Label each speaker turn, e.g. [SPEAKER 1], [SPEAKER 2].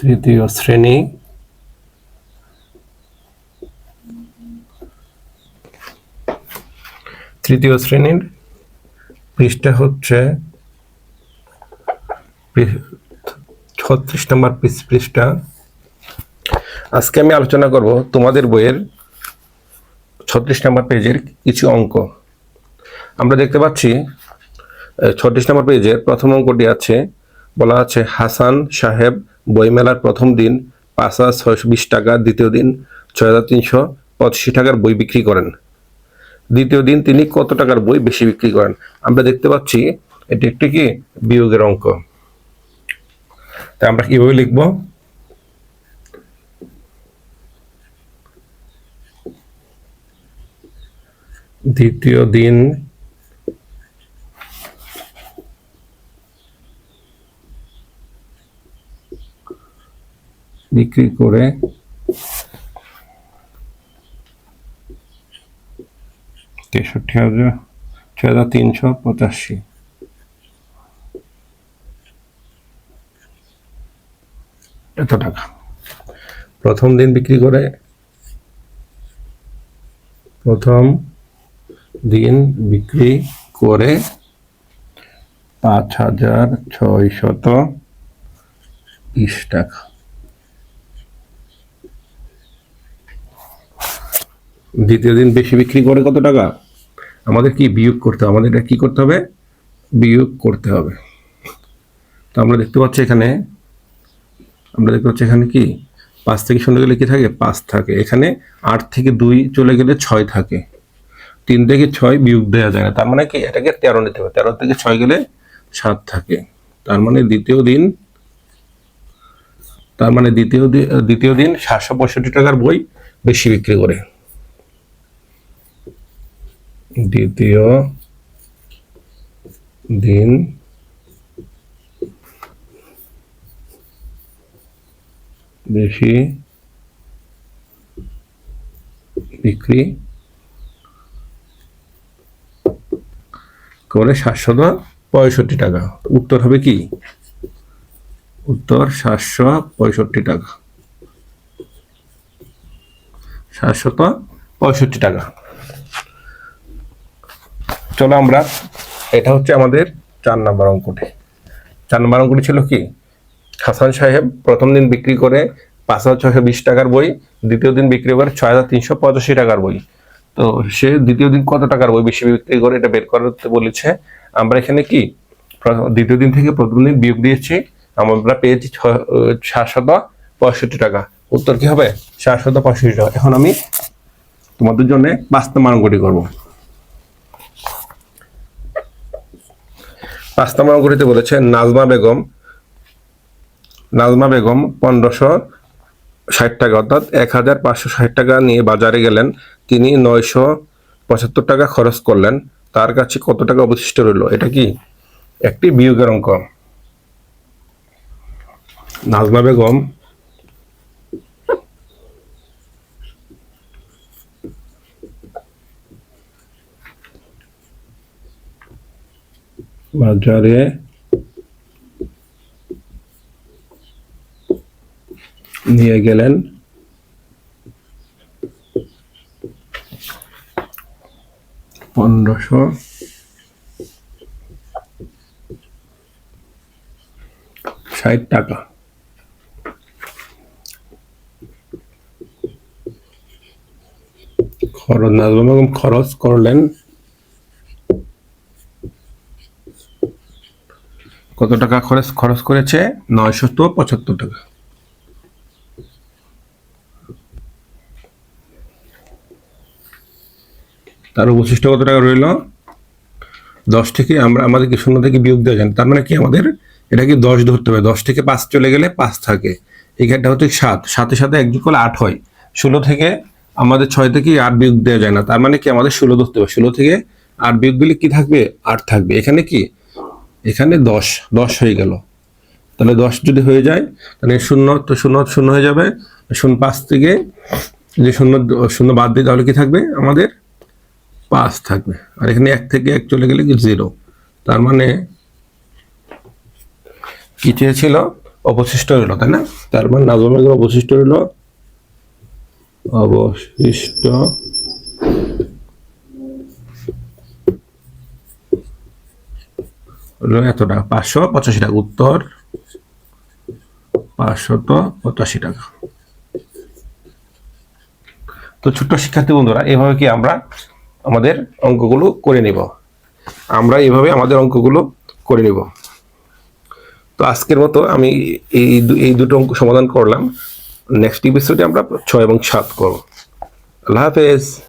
[SPEAKER 1] তৃতীয় শ্রেণি। তৃতীয় শ্রেণির পৃষ্ঠা হচ্ছে ছত্রিশ নম্বর পৃষ- পৃষ্ঠা। আজকে আমি আলোচনা করব তোমাদের বইয়ের ছত্রিশ নম্বর পেজের কিছু অঙ্ক। আমরা দেখতে পাচ্ছি ছত্রিশ নম্বর পেজের প্রথম অঙ্কটি আছে, বলা আছে হাসান সাহেব বইমেলার প্রথম দিন পাঁচ হাজার ছয়শো বিশ টাকা, দ্বিতীয় দিন ছয় হাজার তিনশো পঁচাশি টাকার বই বিক্রি করেন। দ্বিতীয় দিন তিনি কত টাকার বই বেশি বিক্রি করেন? আমরা দেখতে পাচ্ছি, এটি একটি কি? বিয়োগের অঙ্ক। তাই আমরা কীভাবে লিখব? দ্বিতীয় দিন বিক্রি করে তেষট্টি হাজার ছয় হাজার তিনশো পঁচাশি। এত টাকা। প্রথম দিন বিক্রি করে, প্রথম দিন বিক্রি করে পাঁচ হাজার ছয় শত বিশ টাকা। দ্বিতীয় দিন বেশি বিক্রি করে কত টাকা? আমাদের কি বিয়োগ করতে হবে? আমাদের এটা কি করতে হবে? বিয়োগ করতে হবে। তো আমরা দেখতে পাচ্ছি এখানে, আমরা দেখতে পাচ্ছি এখানে কি? পাঁচ থেকে শূন্য গেলে কি থাকে? পাঁচ থাকে। এখানে আট থেকে দুই চলে গেলে ছয় থাকে। তিন থেকে ছয় বিয়োগ দেওয়া যায় না। তার মানে কি? এটাকে তেরো নিতে হবে। তেরো থেকে ছয় গেলে সাত থাকে। তার মানে দ্বিতীয় দিন, তার মানে দ্বিতীয় দ্বিতীয় দিন সাতশো পঁয়ষট্টি টাকার বই বেশি বিক্রি করে। দ্বিতীয় দিন বেশি বিক্রি করে সাতশত পঁয়ষট্টি টাকা। উত্তর হবে কি? উত্তর সাতশো পঁয়ষট্টি টাকা। সাতশত পঁয়ষট্টি টাকা। চলো আমরা, এটা হচ্ছে আমাদের চার নাম্বার অঙ্কটি। চার নাম্বার অঙ্কটি ছিল কি? হাসান সাহেব প্রথম দিন বিক্রি করে পাঁচ হাজার ছয়শো বিশ টাকার বই, দ্বিতীয় দিন বিক্রি করে ছয় হাজার তিনশো পঁচাশি টাকার বই। তো সে দ্বিতীয় দিন কত টাকার বই বেশি বিক্রি করে এটা বের করতে বলেছে। আমরা এখানে কি? দ্বিতীয় দিন থেকে প্রথম দিন বিয়োগ দিয়েছি, আমরা পেয়েছি সাতশত পঁয়ষট্টি টাকা। উত্তর কি হবে? সাতশত পঁয়ষট্টি টাকা। এখন আমি তোমাদের জন্য পাঁচ নম্বর অঙ্কটি করব। পাঁচ নম্বর অঙ্কটিতে বলেছে, নাজমা বেগম নাজমা বেগম পনেরোশো ষাট টাকা, অর্থাৎ এক হাজার পাঁচশো ষাট টাকা নিয়ে বাজারে গেলেন। তিনি নয়শো পঁচাত্তর টাকা খরচ করলেন। তার কাছে কত টাকা অবশিষ্ট রইল? এটা কি? একটি বিয়োগের অঙ্ক। নাজমা বেগম বাজারে নিয়ে গেলেন। পনেরোশো। ষাট টাকা। খরচ নাজমা খরচ করলেন। কত টাকা খরচ খরচ করেছে? নয়শত পঁচাত্তর টাকা। তার অবশিষ্ট কত টাকা রইল? দশ থেকে আমরা আমাদের কি শূন্য থেকে বিয়োগ দেওয়া যায়। তার মানে কি আমাদের? এটা কি দশ ধরতে হবে। দশ থেকে পাঁচ চলে গেলে পাঁচ থাকে। এখানটা হচ্ছে সাত। সাথে সাথে এক যোগ করলে আট হয়। ষোলো থেকে আমাদের ছয় থেকে আট বিয়োগ দেওয়া যায় না। তার মানে কি আমাদের ষোলো ধরতে হবে। ষোলো থেকে আট বিয়োগ দিলে কি থাকবে? আট থাকবে। এখানে কি? এখানে দশ দশ হয়ে গেল। তাহলে দশ যদি হয়ে যায়, তাহলে শূন্য, তো শূন্য শূন্য হয়ে যাবে। শূন্য পাঁচ থেকে যে শূন্য শূন্য বাদ দিই তাহলে কি থাকবে? আমাদের পাঁচ থাকবে। আর এখানে এক থেকে এক চলে গেলে কি জিরো তার মানে কি চেয়েছিল? অবশিষ্ট রইল, তাই না? তার মানে নাজমের অবশিষ্ট রইল। অবশিষ্ট এত টাকা? পাঁচশো পঁচাশি টাকা। উত্তর পাঁচশত পঁচাশি টাকা। তো ছোট্ট শিক্ষার্থী বন্ধুরা, এভাবে কি আমরা আমাদের অঙ্কগুলো করে নিব? আমরা এইভাবে আমাদের অঙ্কগুলো করে নিব। তো আজকের মতো আমি এই এই দুটো অঙ্ক সমাধান করলাম। নেক্সট এপিসোডে আমরা ছয় এবং সাত করব। আল্লাহ হাফেজ।